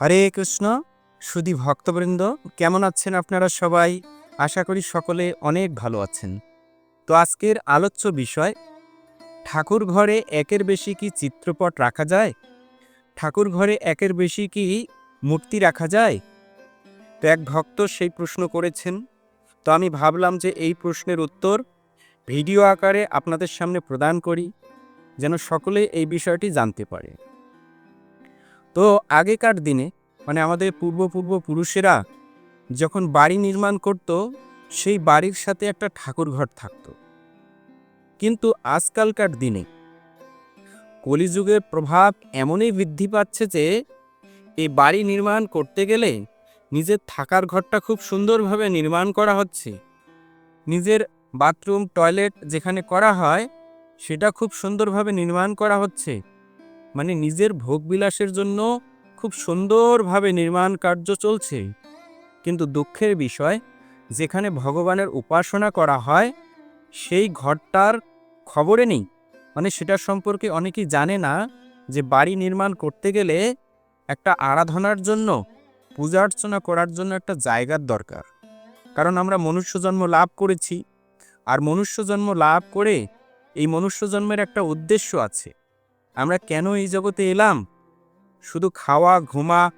হরে কৃষ্ণ, সুধী ভক্তবৃন্দ, কেমন আছেন আপনারা সবাই? আশা করি সকলে অনেক ভালো আছেন। তো আজকের আলোচ্য বিষয়, ঠাকুর ঘরে একের বেশি কি চিত্রপট রাখা যায়? ঠাকুর ঘরে একের বেশি কি মূর্তি রাখা যায়? তো এক ভক্ত সেই প্রশ্ন করেছেন। তো আমি ভাবলাম যে এই প্রশ্নের উত্তর ভিডিও আকারে আপনাদের সামনে প্রদান করি, যেন সকলে এই বিষয়টি জানতে পারে। তো আগেকার দিনে মানে আমাদের পূর্বপূর্ব পুরুষেরা যখন বাড়ি নির্মাণ করত, সেই বাড়ির সাথে একটা ঠাকুর ঘর থাকতো। কিন্তু আজকালকার দিনে কলিযুগের প্রভাব এমনই বৃদ্ধি পাচ্ছে যে এই বাড়ি নির্মাণ করতে গেলে নিজের থাকার ঘরটা খুব সুন্দরভাবে নির্মাণ করা হচ্ছে। নিজের বাথরুম, টয়লেট যেখানে করা হয়, সেটা খুব সুন্দরভাবে নির্মাণ করা হচ্ছে। মানে নিজের ভোগবিলাসের জন্য খুব সুন্দরভাবে নির্মাণ কার্য চলছে। কিন্তু দুঃখের বিষয়, যেখানে ভগবানের উপাসনা করা হয়, সেই ঘরটার খবরে নেই। মানে সেটা সম্পর্কে অনেকেই জানে না যে বাড়ি নির্মাণ করতে গেলে একটা আরাধনার জন্য, পূজা অর্চনা করার জন্য একটা জায়গার দরকার। কারণ আমরা মনুষ্য জন্ম লাভ করেছি, আর মনুষ্য জন্ম লাভ করে এই মনুষ্য জন্মের একটা উদ্দেশ্য আছে। আমরা কেন এই জগতে এলাম? শুধু খাওয়া, ঘুমা,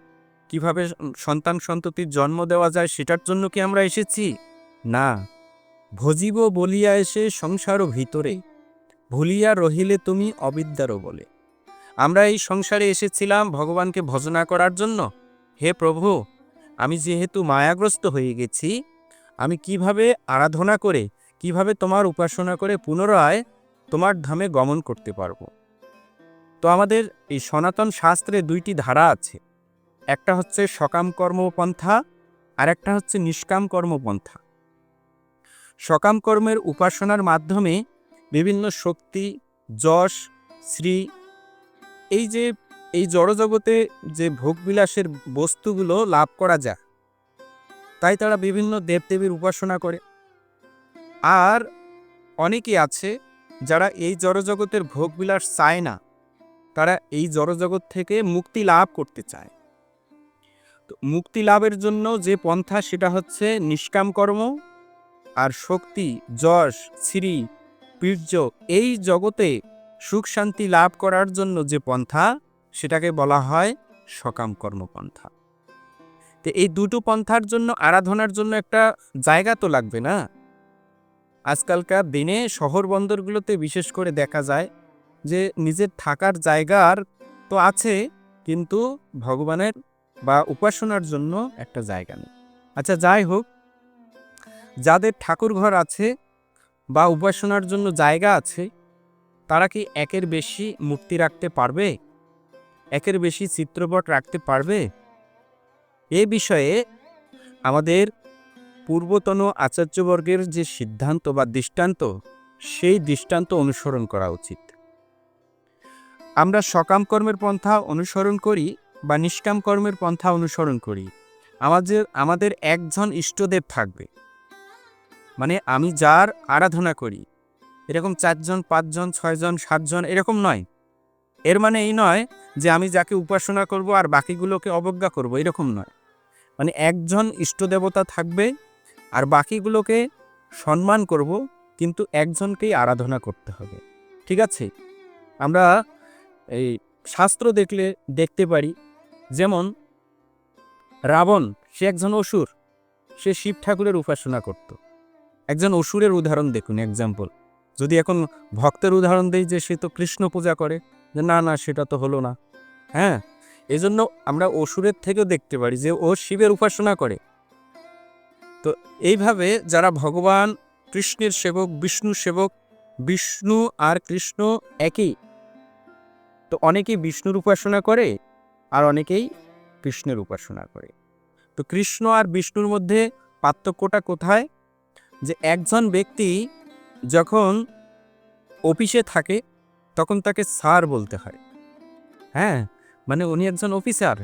কীভাবে সন্তান সন্ততির জন্ম দেওয়া যায় সেটার জন্য কি আমরা এসেছি? না। ভজিব বলিয়া এসে সংসারও ভিতরে, ভুলিয়া রহিলে তুমি অবিদ্যারও বলে। আমরা এই সংসারে এসেছিলাম ভগবানকে ভজনা করার জন্য। হে প্রভু, আমি যেহেতু মায়াগ্রস্ত হয়ে গেছি, আমি কীভাবে আরাধনা করে, কীভাবে তোমার উপাসনা করে পুনরায় তোমার ধামে গমন করতে পারব? তো আমাদের এই সনাতন শাস্ত্রে দুইটি ধারা আছে। একটা হচ্ছে সকাম কর্মপন্থা, আর একটা হচ্ছে নিষ্কাম কর্মপন্থা। সকাম কর্মের উপাসনার মাধ্যমে বিভিন্ন শক্তি, যশ, শ্রী, এই যে, এই জড়জগতে যে ভোগবিলাসের বস্তুগুলো লাভ করা যায়, তাই তারা বিভিন্ন দেবদেবীর উপাসনা করে। আর অনেকেই আছে যারা এই জড়জগতের ভোগবিলাস চায় না। তারা এই জড়জগৎ থেকে মুক্তি লাভ করতে চায়। তো মুক্তি লাভের জন্য যে পন্থা, সেটা হচ্ছে নিষ্কাম কর্ম আর শক্তি, যশ শ্রী বীর্য, এই জগতে সুখ শান্তি লাভ করার জন্য যে পন্থা, সেটাকে বলা হয় সকাম কর্মপন্থা তো এই দুটো পন্থার জন্য আরাধনার জন্য একটা জায়গা তো লাগবে না? আজকালকার দিনে শহর বন্দরগুলোতে বিশেষ করে দেখা যায় যে নিজের থাকার জায়গার তো আছে, কিন্তু ভগবানের বা উপাসনার জন্য একটা জায়গা নেই। আচ্ছা যাই হোক, যাদের ঠাকুর ঘর আছে বা উপাসনার জন্য জায়গা আছে, তারা কি একের বেশি মূর্তি রাখতে পারবে? একের বেশি চিত্রপট রাখতে পারবে? এ বিষয়ে আমাদের পূর্বতন আচার্যবর্গের যে সিদ্ধান্ত বা দৃষ্টান্ত, সেই দৃষ্টান্ত অনুসরণ করা উচিত। আমরা সকাম কর্মের পন্থা অনুসরণ করি বা নিষ্কাম কর্মের পন্থা অনুসরণ করি। আমাদের আমাদের একজন ইষ্টদেব থাকবে। মানে আমি যার আরাধনা করি। এরকম চারজন, পাঁচজন, ছয়জন, সাতজন এরকম নয়। এর মানে এই নয় যে আমি যাকে উপাসনা করব আর বাকিগুলোকে অবজ্ঞা করব, এরকম নয়। মানে একজন ইষ্টদেবতা থাকবে আর বাকিগুলোকে সম্মান করব, কিন্তু একজনকেই আরাধনা করতে হবে। ঠিক আছে? আমরা এই শাস্ত্র দেখলে, দেখতে পারি। যেমন, রাবণ, সে একজন অসুর। সে শিব ঠাকুরের উপাসনা করত। একজন অসুরের উদাহরণ দেখুন এক্সাম্পল যদি এখন ভক্তের উদাহরণ দেই যে সে তো কৃষ্ণ পূজা করে, যে না না, সেটা তো হলো না। হ্যাঁ? এজন্য আমরা অসুরের থেকেও দেখতে পারি যে ও শিবের উপাসনা করে। তো এইভাবে যারা ভগবান, কৃষ্ণের সেবক বিষ্ণু সেবক, বিষ্ণু আর কৃষ্ণ একই তো অনেকেই বিষ্ণুর উপাসনা করে আর অনেকেই কৃষ্ণের উপাসনা করে। তো কৃষ্ণ আর বিষ্ণুর মধ্যে পার্থক্যটা কোথায়? যে একজন ব্যক্তি যখন অফিসে থাকে, তখন তাকে স্যার বলতে হয়। হ্যাঁ মানে উনি একজন অফিসার।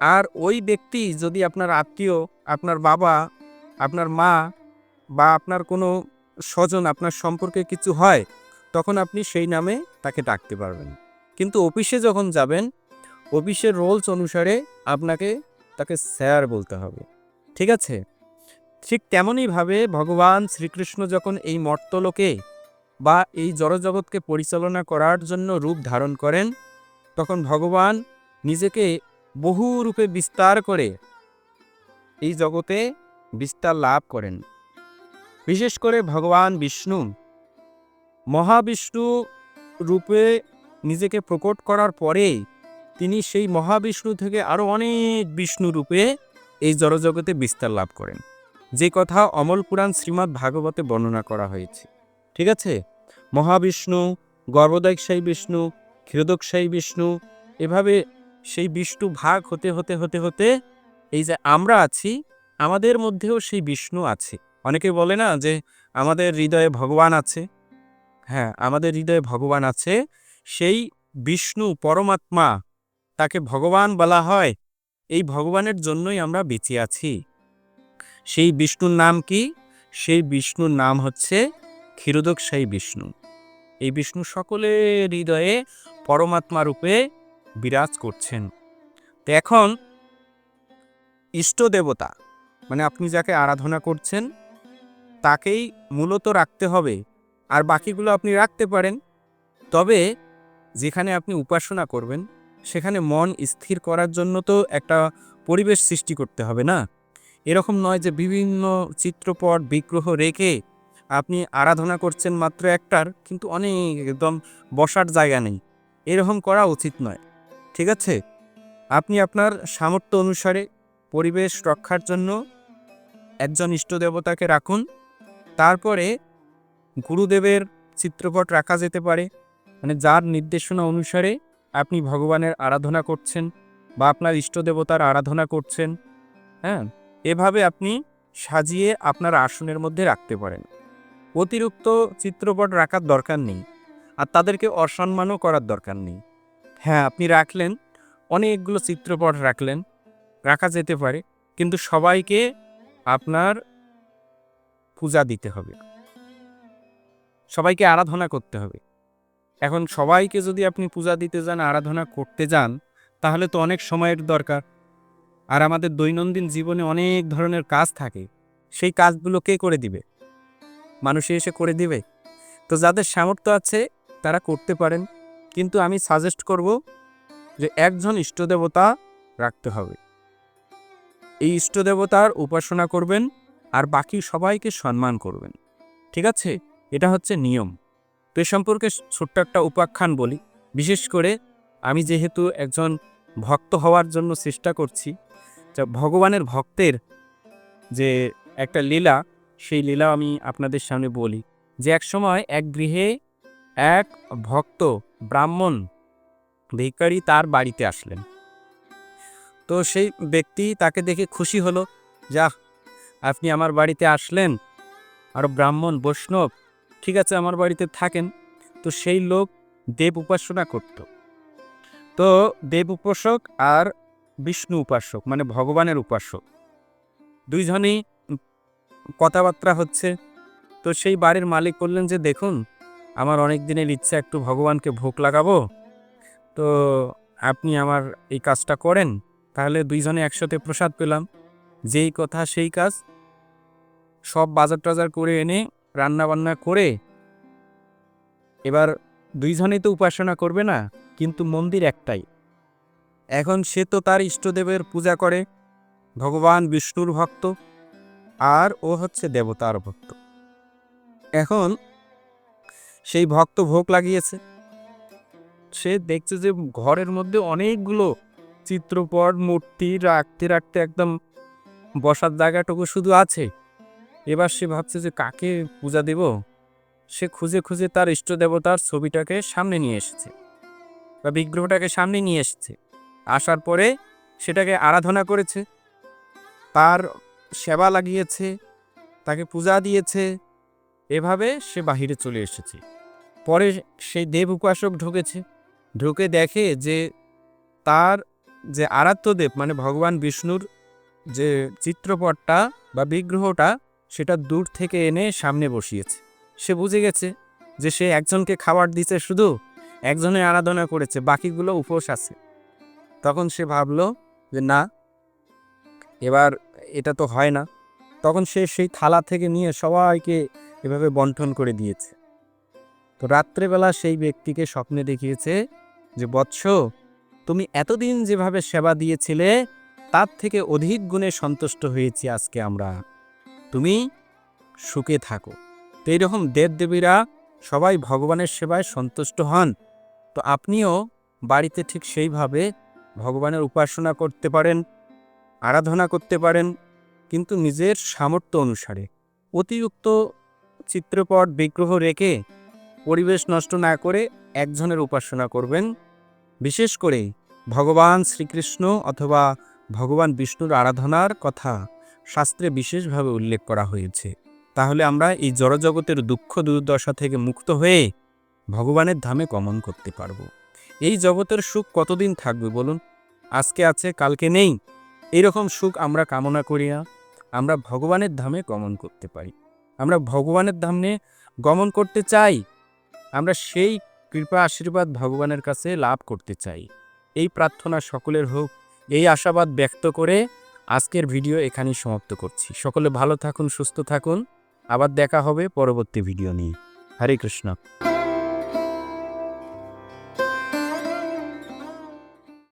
আর ওই ব্যক্তি যদি আপনার আত্মীয়, আপনার বাবা, আপনার মা বা আপনার কোনো স্বজন আপনার সম্পর্কে কিছু হয়, তখন আপনি সেই নামে তাকে ডাকতে পারবেন। কিন্তু অফিসে যখন যাবেন, অফিসের রোলস অনুসারে আপনাকে তাকে স্যার বলতে হবে। ঠিক আছে? ঠিক তেমনইভাবে ভগবান শ্রীকৃষ্ণ যখন এই মর্তলোকে বা এই জড়জগৎকে পরিচালনা করার জন্য রূপ ধারণ করেন, তখন ভগবান নিজেকে বহু রূপে বিস্তার করে এই জগতে বিস্তার লাভ করেন। বিশেষ করে ভগবান বিষ্ণু, মহাবিষ্ণু রূপে নিজেকে প্রকট করার পরে তিনি সেই মহাবিষ্ণু থেকে আরও অনেক বিষ্ণু রূপে এই জড়জগতে বিস্তার লাভ করেন। যে কথা অমল পুরাণ শ্রীমদ্ ভাগবতে বর্ণনা করা হয়েছে। ঠিক আছে? মহাবিষ্ণু গর্ভদায়কশাহী বিষ্ণু ক্ষীরোদকশাহী বিষ্ণু, এভাবে সেই বিষ্ণু ভাগ হতে হতে হতে হতে এই যে আমরা আছি, আমাদের মধ্যেও সেই বিষ্ণু আছে। অনেকে বলে না যে আমাদের হৃদয়ে ভগবান আছে। হ্যাঁ আমাদের হৃদয়ে ভগবান আছে। সেই বিষ্ণু পরমাত্মা তাকে ভগবান বলা হয়। এই ভগবানের জন্যই আমরা বেঁচে আছি। সেই বিষ্ণুর নাম কি? সেই বিষ্ণুর নাম হচ্ছে ক্ষীরোদকশাহী বিষ্ণু। এই বিষ্ণু সকলের হৃদয়ে পরমাত্মা রূপে বিরাজ করছেন। তো এখন ইষ্ট দেবতা মানে আপনি যাকে আরাধনা করছেন, তাকেই মূলত রাখতে হবে। আর বাকিগুলো আপনি রাখতে পারেন। তবে যেখানে আপনি উপাসনা করবেন, সেখানে মন স্থির করার জন্য তো একটা পরিবেশ সৃষ্টি করতে হবে না? এরকম নয় যে বিভিন্ন চিত্রপট, বিগ্রহ রেখে আপনি আরাধনা করছেন মাত্র একটার, কিন্তু অনেক একদম বসার জায়গা নেই। এরকম করা উচিত নয়, ঠিক আছে? আপনি আপনার সামর্থ্য অনুসারে পরিবেশ রক্ষার জন্য একজন ইষ্ট দেবতাকে রাখুন। তারপরে গুরুদেবের চিত্রপট রাখা যেতে পারে। মানে যার নির্দেশনা অনুসারে আপনি ভগবানের আরাধনা করছেন বা আপনার ইষ্ট দেবতার আরাধনা করছেন হ্যাঁ? এভাবে আপনি সাজিয়ে আপনার আসনের মধ্যে রাখতে পারেন। অতিরিক্ত চিত্রপট রাখার দরকার নেই আর তাদেরকে অসম্মানও করার দরকার নেই। হ্যাঁ আপনি রাখলেন, অনেকগুলো চিত্রপট রাখলেন, রাখা যেতে পারে, কিন্তু সবাইকে আপনার পূজা দিতে হবে। সবাইকে আরাধনা করতে হবে। এখন সবাইকে যদি আপনি পূজা দিতে যান, আরাধনা করতে যান, তাহলে তো অনেক সময়ের দরকার। আর আমাদের দৈনন্দিন জীবনে অনেক ধরনের কাজ থাকে। সেই কাজগুলো কে করে দিবে? মানুষে এসে করে দিবে? তো যাদের সামর্থ্য আছে, তারা করতে পারেন। কিন্তু আমি সাজেস্ট করব যে একজন ইষ্টদেবতা রাখতে হবে। এই ইষ্টদেবতার উপাসনা করবেন আর বাকি সবাইকে সম্মান করবেন। ঠিক আছে? এটা হচ্ছে নিয়ম। তো এ সম্পর্কে ছোট্ট একটা উপাখ্যান বলি। বিশেষ করে আমি যেহেতু একজন ভক্ত হওয়ার জন্য চেষ্টা করছি যা ভগবানের ভক্তের যে একটা লীলা, সেই লীলা আমি আপনাদের সামনে বলি। যে এক সময় এক গৃহে এক ভক্ত ব্রাহ্মণ ভিকারি তার বাড়িতে আসলেন। তো সেই ব্যক্তি তাকে দেখে খুশি হলো যা আপনি আমার বাড়িতে আসলেন। আর ব্রাহ্মণ বৈষ্ণব ঠিক আছে, আমার বাড়িতে থাকেন। তো সেই লোক দেব উপাসনা করত। তো দেব উপাসক আর বিষ্ণু উপাসক মানে ভগবানের উপাসক। দুইজনেই কথাবার্তা হচ্ছে। তো সেই বাড়ির মালিক বললেন যে, দেখুন, আমার অনেক দিনের ইচ্ছা, একটু ভগবানকে ভোগ লাগাবো। তো আপনি আমার এই কাজটা করেন, তাহলে দুইজনে একসাথে প্রসাদ পেলাম। যেই কথা, সেই কাজ সব বাজার টাজার করে এনে রান্না বান্না করে এবার দুইজনেই তো উপাসনা করবে না, কিন্তু মন্দির একটাই। এখন সে তো তার ইষ্টদেবের পূজা করে, ভগবান বিষ্ণুর ভক্ত, আর ও হচ্ছে দেবতার ভক্ত। এখন সেই ভক্ত ভোগ লাগিয়েছে। সে দেখছে যে ঘরের মধ্যে অনেকগুলো চিত্রপট, মূর্তি রাখতে রাখতে একদম বসার জায়গাটুকু শুধু আছে। এবার সে ভাবছে যে কাকে পূজা দেব? সে খুঁজে খুঁজে তার ইষ্ট দেবতার ছবিটাকে সামনে নিয়ে এসেছে বা বিগ্রহটাকে সামনে নিয়ে এসেছে। আসার পরে সেটাকে আরাধনা করেছে। তার সেবা লাগিয়েছে, তাকে পূজা দিয়েছে। এভাবে সে বাহিরে চলে এসেছে। পরে সেই দেব উপাসক ঢুকেছে। ঢুকে দেখে যে তার যে আরাধ্যদেব মানে ভগবান বিষ্ণুর যে চিত্রপটটা বা বিগ্রহটা সেটা দূর থেকে এনে সামনে বসিয়েছে। সে বুঝে গেছে যে সে একজনকে খাবার দিছে শুধু, একজনে আরাধনা করেছে, বাকিগুলো উপোস আছে। তখন সে ভাবলো যে না, এবার এটা তো হয় না। তখন সে সেই থালা থেকে নিয়ে সবাইকে এভাবে বন্টন করে দিয়েছে। তো রাত্রেবেলা সেই ব্যক্তিকে স্বপ্নে দেখিয়েছে যে, বৎস, তুমি এতদিন যেভাবে সেবা দিয়েছিলে, তার থেকে অধিক গুণে সন্তুষ্ট হয়েছি আজকে আমরা। তুমি সুখে থাকো। তো এইরকম দেবদেবীরা সবাই ভগবানের সেবায় সন্তুষ্ট হন। তো আপনিও বাড়িতে ঠিক সেইভাবে ভগবানের উপাসনা করতে পারেন, আরাধনা করতে পারেন, কিন্তু নিজের সামর্থ্য অনুসারে। অতিরিক্ত চিত্রপট, বিগ্রহ রেখে পরিবেশ নষ্ট না করে একজনের উপাসনা করবেন। বিশেষ করে ভগবান শ্রীকৃষ্ণ অথবা ভগবান বিষ্ণুর আরাধনার কথা শাস্ত্রে বিশেষভাবে উল্লেখ করা হয়েছে। তাহলে আমরা এই জড়জগতের দুঃখ দুর্দশা থেকে মুক্ত হয়ে ভগবানের ধামে গমন করতে পারব। এই জগতের সুখ কতদিন থাকবে বলুন? আজকে আছে, কালকে নেই। এইরকম সুখ আমরা কামনা করি না। আমরা ভগবানের ধামে গমন করতে পারি। আমরা ভগবানের ধামে গমন করতে চাই। আমরা সেই কৃপা আশীর্বাদ ভগবানের কাছে লাভ করতে চাই। এই প্রার্থনা সকলের হোক। এই আশাবাদ ব্যক্ত করে আজকের ভিডিও এখানেই সমাপ্ত করছি। সকলে ভালো থাকুন, সুস্থ থাকুন। আবার দেখা হবে পরবর্তী ভিডিও নিয়ে। হরে কৃষ্ণ।